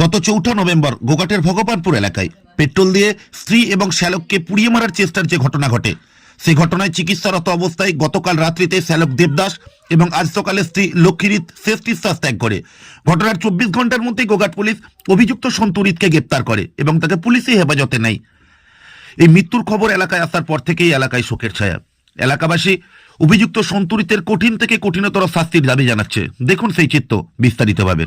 গত চৌঠা নভেম্বর গোঘাটের ভগবানপুর এলাকায় পেট্রোল দিয়ে স্ত্রী এবং শ্যালককে পুড়িয়ে মারার চেষ্টার যে ঘটনা ঘটে সেই ঘটনায় চিকিৎসারত অবস্থায় গতকাল রাত্রিতে শ্যালক দেবদাস এবং আজ সকালে স্ত্রী লক্ষ্মীরিত শেষ নিঃশ্বাস ত্যাগ করে। ঘটনার চব্বিশ ঘণ্টার মধ্যেই গোঘাট পুলিশ অভিযুক্ত সন্তুরিতকে গ্রেপ্তার করে এবং তাকে পুলিশি হেফাজতে নেয়। এই মৃত্যুর খবর এলাকায় আসার পর থেকেই এলাকায় শোকের ছায়া। এলাকাবাসী অভিযুক্ত সন্তুরিতের কঠিন থেকে কঠিনতর শাস্তির দাবি জানাচ্ছে। দেখুন সেই চিত্র বিস্তারিতভাবে।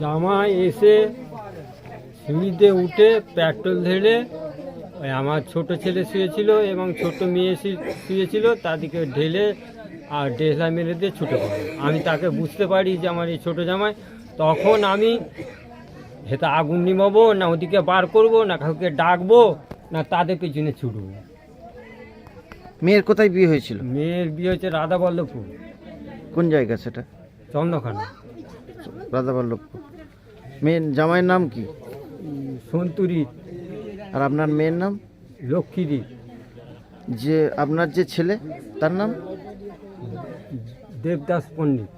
জামাই এসে সিঁড়িতে উঠে পেট্রোল ঢেলে ওই আমার ছোট ছেলে শুয়েছিল এবং ছোট মেয়ে শুয়েছিল তাদেরকে ঢেলে আর ডেসলা মেরে দিয়ে ছুটে পড়ে। আমি তাকে বুঝতে পারি যে আমার এই ছোটো জামাই। তখন আমি হেতা আগুন নিমাবো না ওদিকে বার করব না কাউকে ডাকবো না তাদের পিছনে ছুটবো। মেয়ের কোথায় বিয়ে হয়েছিল? মেয়ের বিয়ে হচ্ছে রাধাবল্লভপুর। কোন জায়গা সেটা? চন্দ্রখানা। রাধাবল্লভপুর মেয়ের জামাইয়ের নাম কি? সন্তুরি। আর আপনার মেয়ের নাম? লক্ষ্মীরি যে আপনার যে ছেলে তার নাম? দেবদাস পণ্ডিত।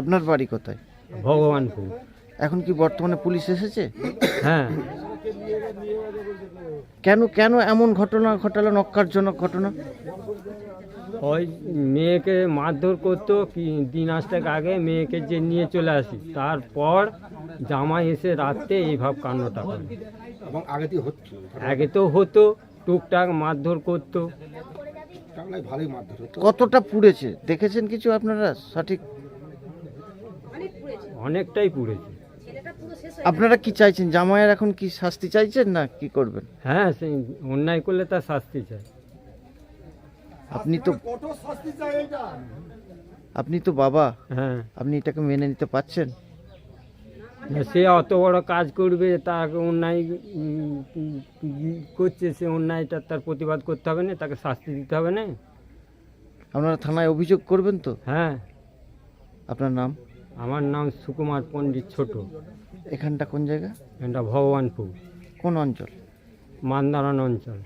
আপনার বাড়ি কোথায়? ভগবানপুর। এখন কি বর্তমানে পুলিশ এসেছে? হ্যাঁ। কেন কেন এমন ঘটনা ঘটালো নক্কারজনক ঘটনা? ওই মেয়েকে মারধর করতো কি দিন আসতেক আগে মেয়েকে যে নিয়ে চলে আসি। তারপর জামাই এসে রাত্রে এইভাব কান্নটা করে। এবং আগে দিয়ে হচ্ছে আগে তো হতো টুকটাক মারধর করতো। ভালোই মারধর হতো। কতটা পুড়েছে? দেখেছেন কিছু আপনারা? সঠিক? অনেকটাই পুড়েছে। আপনারা কি চাইছেন? জামাইয়ের এখন কি শাস্তি চাইছেন না কি করবেন? হ্যাঁ সেই অন্যায় করলে তার শাস্তি চাই। আপনি তো আপনি তো বাবা। হ্যাঁ। আপনি এটাকে মেনে নিতে পারছেন? না, সে অত বড় কাজ করবে তাকে অন্যায় করছে সে অন্যায়টা তার প্রতিবাদ করতে হবে না তাকে শাস্তি দিতে হবে না। আপনারা থানায় অভিযোগ করবেন তো? হ্যাঁ। আপনার নাম? আমার নাম সুকুমার পণ্ডিত ছোট। এখানটা কোন জায়গা? এখানটা ভগবানপুর। কোন অঞ্চল? মান্দারান অঞ্চল।